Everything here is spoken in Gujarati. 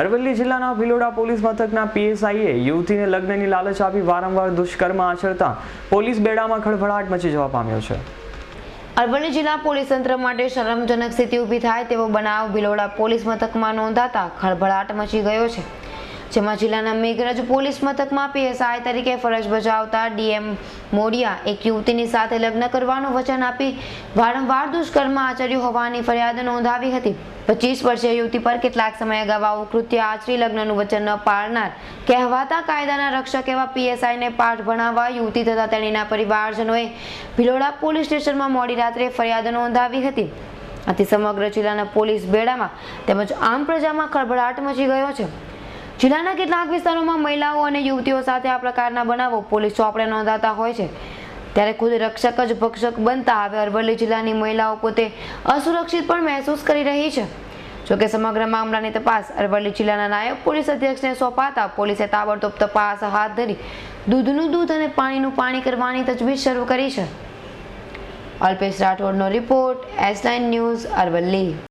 અરવલ્લી જિલ્લાના ભિલોડા પોલીસ મથકના પીએસઆઈએ યુવતીને લગ્નની લાલચ આપી વારંવાર દુષ્કર્મ આચરતા પોલીસ બેડામાં ખળભળાટ મચી જવા પામ્યો છે. અરવલ્લી જિલ્લા પોલીસ તંત્ર માટે શરમજનક સ્થિતિ ઊભી થાય તેવો બનાવ ભિલોડા પોલીસ મથકમાં નોંધાતા ખળભળાટ મચી ગયો છે. જેમાં જિલ્લાના મેઘરજ પોલીસ મથકમાં પીએસઆઈ તરીકે ફરજ બજાવતા ડીએમ મોડિયા એક યુવતીની સાથે લગ્ન કરવાનું વચન આપી વારંવાર દુષ્કર્મ આચર્યું હોવાની ફરિયાદ નોંધાવી હતી. પચીસ વર્ષીય યુવતી પર કેટલાક સમય અગાઉ કૃત્ય આચરી લગ્નનું વચન ન પાળનાર કહેવાતા કાયદાના રક્ષક એવા પીએસઆઈને પાઠ ભણાવવા યુવતી તથા તેણીના પરિવારજનોએ ભિલોડા પોલીસ સ્ટેશનમાં મોડી રાત્રે ફરિયાદ નોંધાવી હતી. આથી સમગ્ર જિલ્લાના પોલીસ બેડામાં તેમજ આમ પ્રજામાં ખળભળાટ મચી ગયો છે. જિલ્લાના કેટલાક વિસ્તારોમાં મહિલાઓ અને યુવતીઓ સાથે આ પ્રકારના બનાવો પોલીસ ચોપડે નોંધાતા હોય છે. ત્યારે ખુદ રક્ષક જ ભક્ષક બનતા હવે અરવલ્લી જિલ્લાની મહિલાઓ પોતે અસુરક્ષિત પણ મહેસૂસ કરી રહી છે. જોકે સમગ્ર મામલાની તપાસ અરવલ્લી જિલ્લાના નાયબ પોલીસ અધ્યક્ષને સોંપાતા પોલીસે તાબડતોબ તપાસ હાથ ધરી દૂધનું દૂધ અને પાણીનું પાણી કરવાની તજવીજ શરૂ કરી છે. અલ્પેશ રાઠોડનો રિપોર્ટ એસ ન્યૂઝ અરવલ્લી.